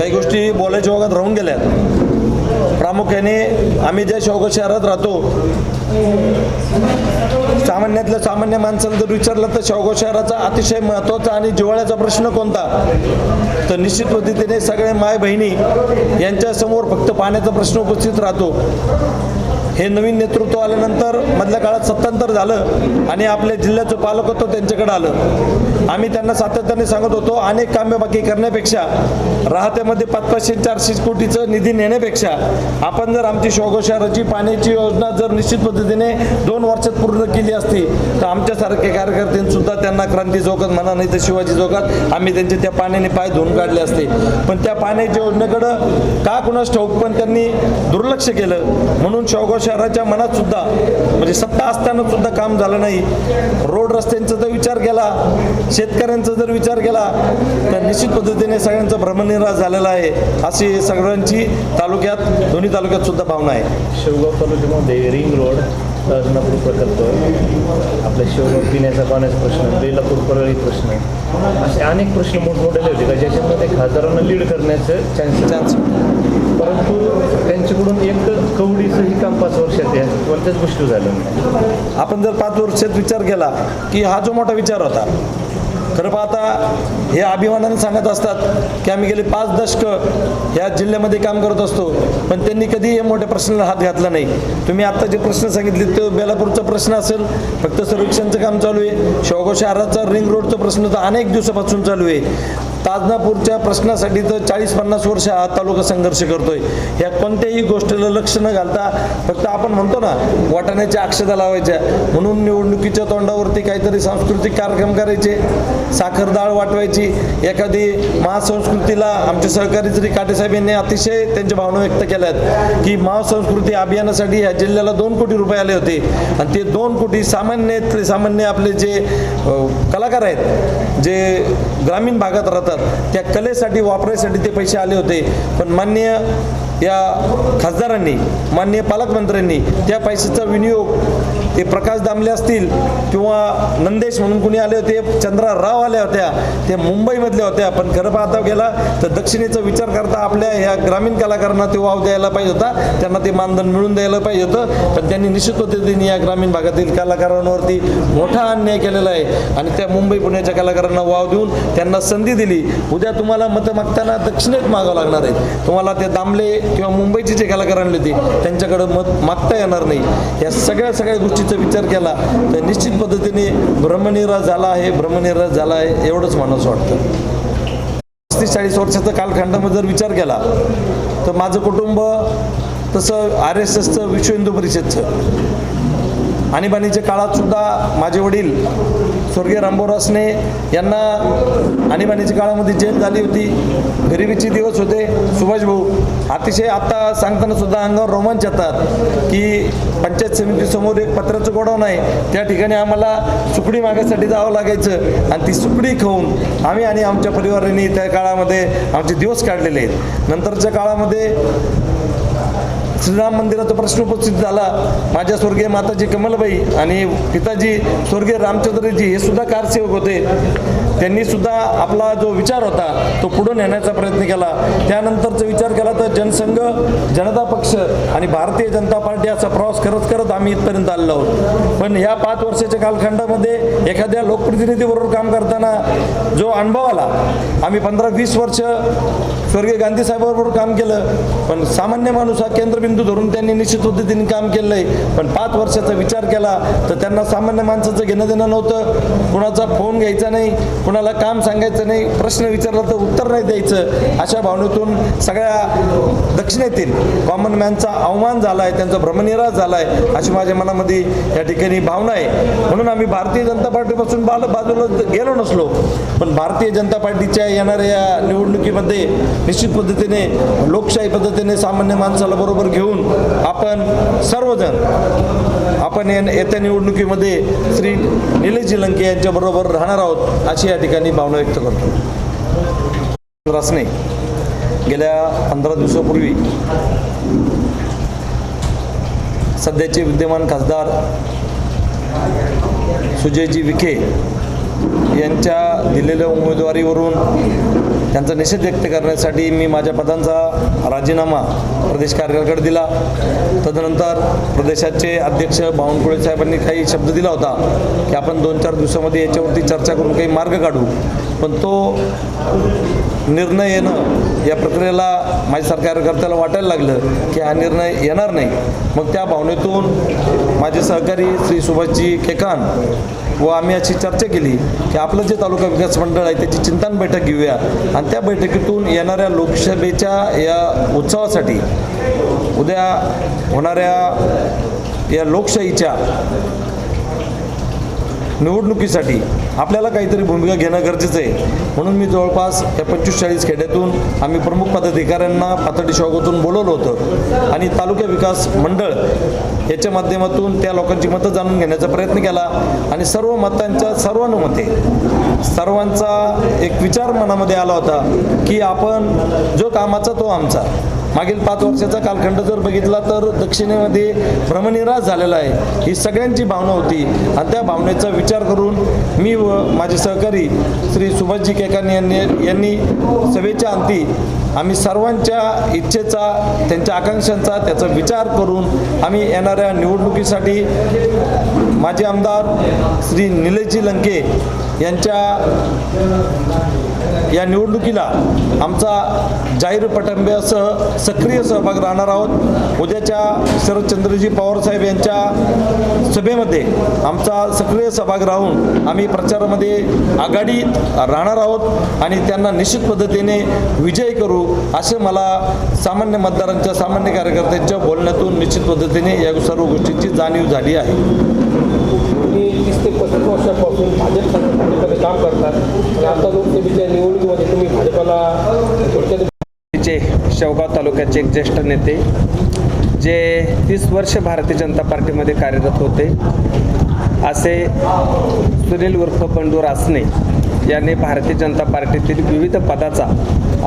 काही गोष्टी बोलायच्या ओघात राहून गेल्यात. प्रामुख्याने आम्ही ज्या शौक शहरात राहतो सामान्यातल्या सामान्य माणसाला जर विचारलं तर शेवगाव शहराचा अतिशय महत्त्वाचा आणि जिव्हाळ्याचा प्रश्न कोणता? तर निश्चित पद्धतीने सगळे माय बहिणी यांच्यासमोर फक्त पाण्याचा प्रश्न उपस्थित राहतो. हे नवीन नेतृत्व आल्यानंतर मधल्या काळात सत्तांतर झालं आणि आपल्या जिल्ह्याचं पालकत्व त्यांच्याकडे आलं. आम्ही त्यांना सातत्याने सांगत होतो अनेक कामे बाकी करण्यापेक्षा राहत्यामध्ये पाच पाचशे चारशे कोटीचं निधी नेण्यापेक्षा आपण जर आमची शोगोशाराची पाण्याची योजना जर निश्चित पद्धतीने दोन वर्षात पूर्ण केली असती तर आमच्यासारखे कार्यकर्त्यांसुद्धा त्यांना क्रांती चौकात म्हणा नाही तर शिवाजी चौकात आम्ही त्यांचे त्या पाण्याने पाय धुवून काढले असते. पण त्या पाण्याच्या योजनेकडं का कुणास ठाऊक पण त्यांनी दुर्लक्ष केलं. म्हणून शेवगाव शहराच्या मनात सुद्धा म्हणजे सत्ता असताना सुद्धा काम झालं नाही. रोड रस्त्यांचा जर विचार केला शेतकऱ्यांचा जर विचार केला तर निश्चित पद्धतीने सगळ्यांचा भ्रमनिराश झालेला आहे. अशी सगळ्यांची तालुक्यात दोन्ही तालुक्यात सुद्धा भावना आहे. शेवगाव तालुक्यामध्ये रिंग रोड राजनापूर प्रकल्प आपल्या शेवगाव पिण्याचा पाण्याचा प्रश्न बेलापूर परळी प्रश्न असे अनेक प्रश्न मोठमोठे होते का ज्याच्यामध्ये खासदारांना लीड करण्याचं चान्सेस चान्स परंतु त्यांच्याकडून एक कवडीचंही काम पाच वर्षात आहे कोणत्याच गोष्टी झालं नाही. आपण जर पाच वर्षात विचार केला की हा जो मोठा विचार होता खरं पाहता हे अभिमानाने सांगत असतात की आम्ही गेले पाच दशक ह्या जिल्ह्यामध्ये काम करत असतो पण त्यांनी कधी या मोठ्या प्रश्नाला हात घातला नाही. तुम्ही आत्ता जे प्रश्न सांगितले तो बेलापूरचा प्रश्न असेल फक्त सर्वेक्षणचं काम चालू आहे. शेवगाव शहराचा रिंग रोडचा प्रश्न तर अनेक दिवसापासून चालू आहे. ताजनापूरच्या प्रश्नासाठी तर चाळीस पन्नास वर्ष हा तालुका संघर्ष करतोय. या कोणत्याही गोष्टीला लक्ष न घालता फक्त आपण म्हणतो ना वाटाण्याच्या अक्षता लावायच्या. म्हणून निवडणुकीच्या तोंडावरती काहीतरी सांस्कृतिक कार्यक्रम करायचे. साखर डाळ वाटवायची. एखादी महासंस्कृतीला आमचे सहकारी श्री काटेसाहेब यांनी अतिशय त्यांच्या भावना व्यक्त केल्या आहेत की महासंस्कृती अभियानासाठी ह्या जिल्ह्याला दोन कोटी रुपये आले होते. आणि ते दोन कोटी सामान्य सामान्य आपले जे कलाकार आहेत जे ग्रामीण भागात राहतात त्या कलेसाठी वापरायसाठी ते पैसे आले होते. पण मान्य या खासदारांनी मान्य पालकमंत्र्यांनी त्या पैशाचा विनियोग ते प्रकाश दामले असतील किंवा नंदेश म्हणून कुणी आले होते चंद्रा राव आल्या होत्या ते मुंबईमधल्या होत्या पण खरं पाहता गेला तर दक्षिणेचा विचार करता आपल्या ह्या ग्रामीण कलाकारांना ते वाव द्यायला पाहिजे होता त्यांना ते मानधन मिळून द्यायला पाहिजे होतं पण त्यांनी निश्चित पद्धतीने या ग्रामीण भागातील कलाकारांवरती मोठा अन्याय केलेला आहे. आणि त्या मुंबई पुण्याच्या कलाकारांना वाव देऊन त्यांना संधी दिली. उद्या तुम्हाला मतं मागताना दक्षिणेत मागावं लागणार आहे तुम्हाला ते दामले किंवा मुंबईचे जे कलाकार आणले होते त्यांच्याकडं मत मागता येणार नाही. या सगळ्या सगळ्या गोष्टी गोष्टीचा विचार केला तर निश्चित पद्धतीने ब्रह्मनिराश झाला आहे ब्रह्मनिराश झाला आहे एवढंच माणूस वाटतं. पस्तीस चाळीस वर्षाचा कालखंडामध्ये जर विचार केला तर माझं कुटुंब तसं आर एस एसचं विश्व हिंदू परिषदचं आणीबाणीच्या काळात सुद्धा माझे वडील स्वर्गीय रामबोरासने यांना आणीबाणीच्या काळामध्ये जेल झाली होती. गरिबीचे दिवस होते. सुभाष भाऊ अतिशय आत्ता सांगताना सुद्धा अंगावर रोमांच येतात की पंचायत समितीसमोर एक पत्राचं गोडाऊन आहे. त्या ठिकाणी आम्हाला सुकडी मागायसाठी जावं लागायचं आणि ती सुकडी खाऊन आम्ही आणि आमच्या परिवाराने त्या काळामध्ये आमचे दिवस काढलेले आहेत. नंतरच्या काळामध्ये श्रीराम मंदिराचा प्रश्न उपस्थित झाला. माझ्या स्वर्गीय माताजी कमलबाई आणि पिताजी स्वर्गीय रामचंद्रजी हे सुद्धा कारसेवक होते. त्यांनी सुद्धा आपला जो विचार होता तो पुढे नेण्याचा प्रयत्न केला. त्यानंतरचा विचार केला तर जनसंघ जनता पक्ष आणि भारतीय जनता पार्टी असा प्रवास करत करत आम्ही इथपर्यंत आलेलो आहोत. पण या पाच वर्षाच्या कालखंडामध्ये एखाद्या लोकप्रतिनिधीबरोबर काम करताना जो अनुभव आला आम्ही पंधरा वीस वर्ष स्वर्गीय गांधी साहेबांबरोबर काम केलं. पण सामान्य माणूस हा केंद्रबिंदू धरून त्यांनी निश्चित पद्धतीने काम केलं आहे पण पाच वर्षाचा विचार केला तर त्यांना सामान्य माणसाचं घेणं देणं नव्हतं. कुणाचा फोन घ्यायचा नाही कुणाला काम सांगायचं नाही प्रश्न विचारला तर उत्तर नाही द्यायचं. अशा भावनेतून सगळ्या दक्षिणेतील कॉमन मॅनचा अवमान झाला आहे त्यांचा भ्रमनिराश झाला आहे अशी माझ्या मनामध्ये या ठिकाणी भावना आहे. म्हणून आम्ही भारतीय जनता पार्टीपासून बाल बाजूला गेलो नसलो पण भारतीय जनता पार्टीच्या येणाऱ्या या निवडणुकीमध्ये निश्चित पद्धतीने लोकशाही पद्धतीने सामान्य माणसाला बरोबर घेऊन आपण सर्वजण आपण या- येत्या निवडणुकीमध्ये श्री निलेशजी लंके यांच्याबरोबर राहणार आहोत अशी या ठिकाणी भावना व्यक्त करतो. रासने गेल्या पंधरा दिवसापूर्वी सध्याचे विद्यमान खासदार सुजयजी विखे यांच्या दिलेल्या उमेदवारीवरून त्यांचा निषेध व्यक्त करण्यासाठी मी माझ्या पदांचा राजीनामा प्रदेश कार्यालयाकडे दिला. तदनंतर प्रदेशाचे अध्यक्ष बावनकुळे साहेबांनी काही शब्द दिला होता की आपण दोन चार दिवसामध्ये याच्यावरती चर्चा करून काही मार्ग काढू. पण तो निर्णय येणं या प्रक्रियेला माझ्या सरकारकर्त्याला वाटायला लागलं की हा निर्णय येणार नाही. मग त्या भावनेतून माझे सहकारी श्री सुभाषजी केकान व आम्ही अशी चर्चा केली की आपलं जे तालुका विकास मंडळ आहे त्याची चिंतन बैठक घेऊया. आणि त्या बैठकीतून येणाऱ्या लोकसभेच्या या उत्सवासाठी उद्या होणाऱ्या या लोकशाहीच्या निवडणुकीसाठी आपल्याला काहीतरी भूमिका घेणं गरजेचं आहे. म्हणून मी जवळपास या पंचवीस चाळीस खेड्यातून आम्ही प्रमुख पदाधिकाऱ्यांना पातळी शौकातून बोलवलं होतं. आणि तालुका विकास मंडळ याच्या माध्यमातून त्या लोकांची मतं जाणून घेण्याचा प्रयत्न केला. आणि सर्व मतांच्या सर्वानुमते सर्वांचा एक विचार मनामध्ये आला होता की आपण जो कामाचा तो आमचा मागील पाच वर्षाचा कालखंड जर बघितला तर दक्षिणेमध्ये भ्रमनिराश झालेला आहे. ही सगळ्यांची भावना होती. आणि त्या भावनेचा विचार करून मी व माझे सहकारी श्री सुभाषजी केकानी यांनी यांनी सभेच्या अंती आम्ही सर्वांच्या इच्छेचा त्यांच्या आकांक्षांचा त्याचा विचार करून आम्ही येणाऱ्या निवडणुकीसाठी माजी आमदार श्री निलेशजी लंके यांच्या या निवडणुकीला आमचा जाहीर पटंब्यासह सक्रिय सहभाग राहणार आहोत. उद्याच्या शरदचंद्रजी पवारसाहेब यांच्या सभेमध्ये आमचा सक्रिय सहभाग राहून आम्ही प्रचारामध्ये आघाडीत राहणार आहोत आणि त्यांना निश्चित पद्धतीने विजय करू असे मला सामान्य मतदारांच्या सामान्य कार्यकर्त्यांच्या बोलण्यातून निश्चित पद्धतीने या सर्व गोष्टींची जाणीव झाली आहे. तुम्ही तीस ते पस्तीस वर्षापासून भाजप संघटनेमध्ये काम करतात. आणि आता लोकसभेच्या निवडणुकीमध्ये तुम्ही भाजपाला शेवगाव तालुक्याचे एक ज्येष्ठ नेते जे तीस वर्ष भारतीय जनता पार्टीमध्ये कार्यरत होते असे सुनील उर्फ बंडू रासने यांनी भारतीय जनता पार्टीतील विविध पदाचा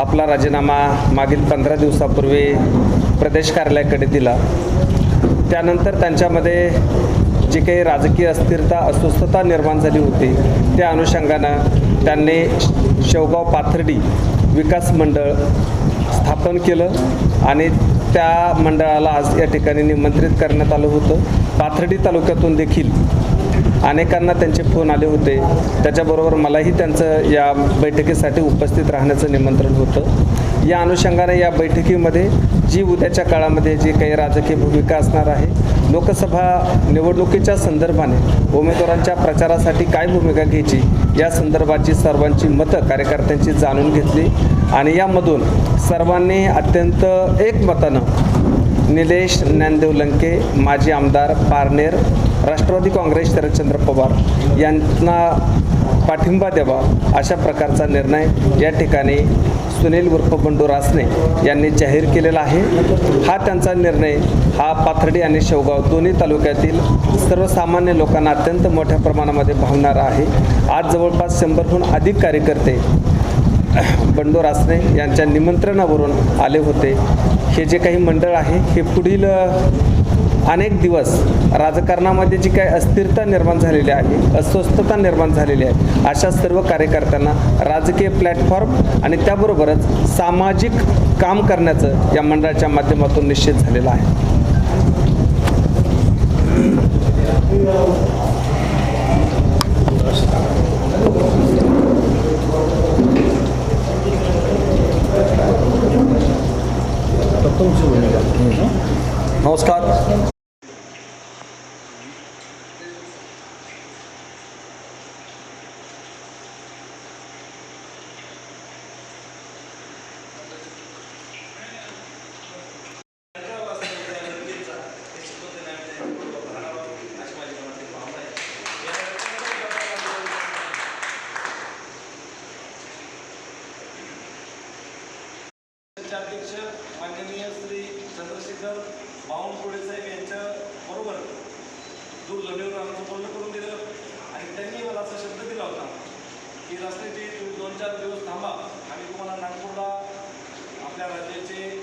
आपला राजीनामा मागील पंधरा दिवसापूर्वी प्रदेश कार्यालयाकडे दिला. त्यानंतर त्यांच्यामध्ये जे काही राजकीय अस्थिरता अस्वस्थता निर्माण झाली होती त्या अनुषंगानं त्यांनी शेवगाव पाथर्डी विकास मंडळ स्थापन केलं आणि त्या मंडळाला आज या ठिकाणी निमंत्रित करण्यात आलं होतं. पाथर्डी तालुक्यातून देखील अनेकांना त्यांचे फोन आले होते. त्याच्याबरोबर मलाही त्यांचं या बैठकीसाठी उपस्थित राहण्याचं निमंत्रण होतं. या अनुषंगाने या बैठकीमध्ये जी उद्याच्या काळामध्ये जी काही राजकीय भूमिका असणार आहे लोकसभा निवडणुकीच्या संदर्भाने उमेदवारांच्या प्रचारासाठी काय भूमिका घ्यायची? या संदर्भाची सर्वांची मतं कार्यकर्त्यांची जाणून घेतली आणि यामधून सर्वांनी अत्यंत एकमतानं निलेश ज्ञानदेव लंके माजी आमदार पारनेर राष्ट्रवादी काँग्रेस शरदचंद्र पवार यांना पाठिंबा द्यावा अशा प्रकारचा निर्णय या ठिकाणी सुनील उर्फ बंडू रासने यांनी जाहीर केलेला आहे. हा त्यांचा निर्णय हा पाथर्डी आणि शेवगाव दोन्ही तालुक्यातील सर्वसामान्य लोकांना अत्यंत मोठ्या प्रमाणामध्ये भावणारा आहे. आज जवळपास शंभरहून अधिक कार्यकर्ते बंडू रासने यांच्या निमंत्रणावरून आले होते. हे जे काही मंडळ आहे हे पुढील अनेक दिवस राजकारणामध्ये जी काही अस्थिरता निर्माण झालेली आहे अस्वस्थता निर्माण झालेली आहे अशा सर्व कार्यकर्त्यांना राजकीय प्लॅटफॉर्म आणि त्याबरोबरच सामाजिक काम करण्याचं या मंडळाच्या माध्यमातून निश्चित झालेलं आहे तुमची भूमिका नमस्कार. अध्यक्ष माननीय श्री चंद्रशेखर बावनकुळे साहेब यांच्या बरोबर दूरध्वनीवर आमचं बोलणं करून दिलं आणि त्यांनी मला असा शब्द दिला होता की रस्त्याचे तुम्ही दोन चार दिवस थांबा आणि तुम्हाला नागपूरला आपल्या राज्याचे